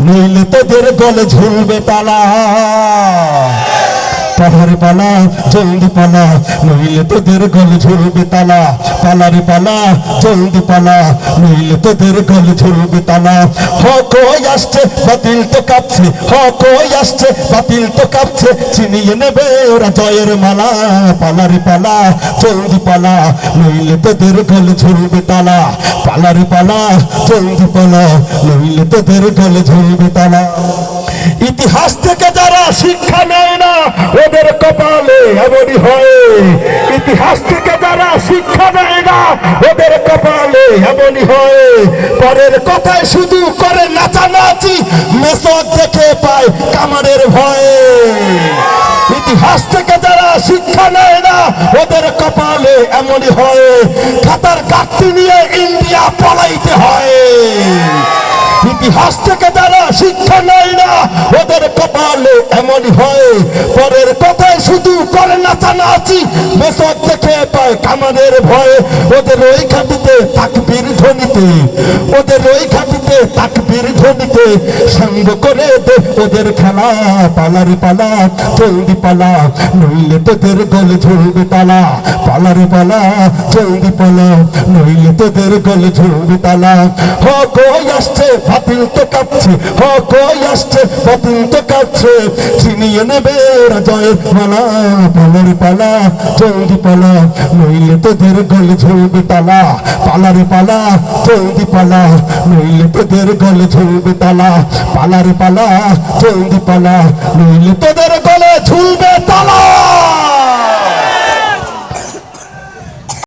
নইলে তোদের গলে ঝুলবে তালা। পাহাড়ে পালা, জলদি পালা, নইলে তোদের গলে ঝুলবে তালা। পালারে পালা, জলদি পালা, নইলে তোদের গলে ঝুলবে তালা। হক আসছে, বাতিল তো কাঁপছে, হক আসছে, বাতিল তো কাঁপছে চিনিয়ে নেবে ওরা জয়ের মালা। পালারে পালা, জলদি পালা, নইলে তোদের গলে ঝুলবে তালা। পালারে পালা, জলদি পালা, নইলে তোদের গলে ঝুলবে তালা। ইতিহাস থেকে যারা শিক্ষা নেয় না, ওদের কপালে এমনই হয়। ইতিহাস থেকে যারা শিক্ষা নেয় না, ওদের কপালে এমনই হয়। পরের কথায় শুধু করে নাচানাচি মেসক দেখে পায় কামারের ভয়ে। ইতিহাস থেকে যারা শিক্ষা নেয় না, ওদের কপালে এমনই হয়। খাতার ঘাটতি নিয়ে ইন্ডিয়া পলাইতে হয়। ইতিহাস থেকে যারা শিক্ষা নেয় না? ওদের কপালে এমনই হয় পরের কথায় করে নাচানাচি মেসক দেখে পায় কামানের ভয়ে। ওদের ওই ঘাটিতে তাকবীর ধ্বনিতে। ওদের ওই ঘাটিতে তাকবীর ধ্বনিতে। সঙ্গ করে দে ওদের খেলা, পালারে পালা, জলদি পালা। নইলে তোদের গলে ঝুলবে তালা, পালারে পালা, জলদি পালা। নইলে তোদের গলে ঝুলবে তালা। হ কই আসছে ফাতিল তো কাঁপছে। হ কই আসছে, বাতিল তো কাঁপছে। ছিনিয়ে নেবে ওরা জয়ের মালা। পালারে পালা জলদি পালা, নইলে তোদের গলে ঝুলবে তালা, পালারে পালা জলদি পালা, নইলে তোদের গলে ঝুলবে তালা, পালারে পালা জলদি পালা, নইলে তোদের গলে ঝুলবে তালা।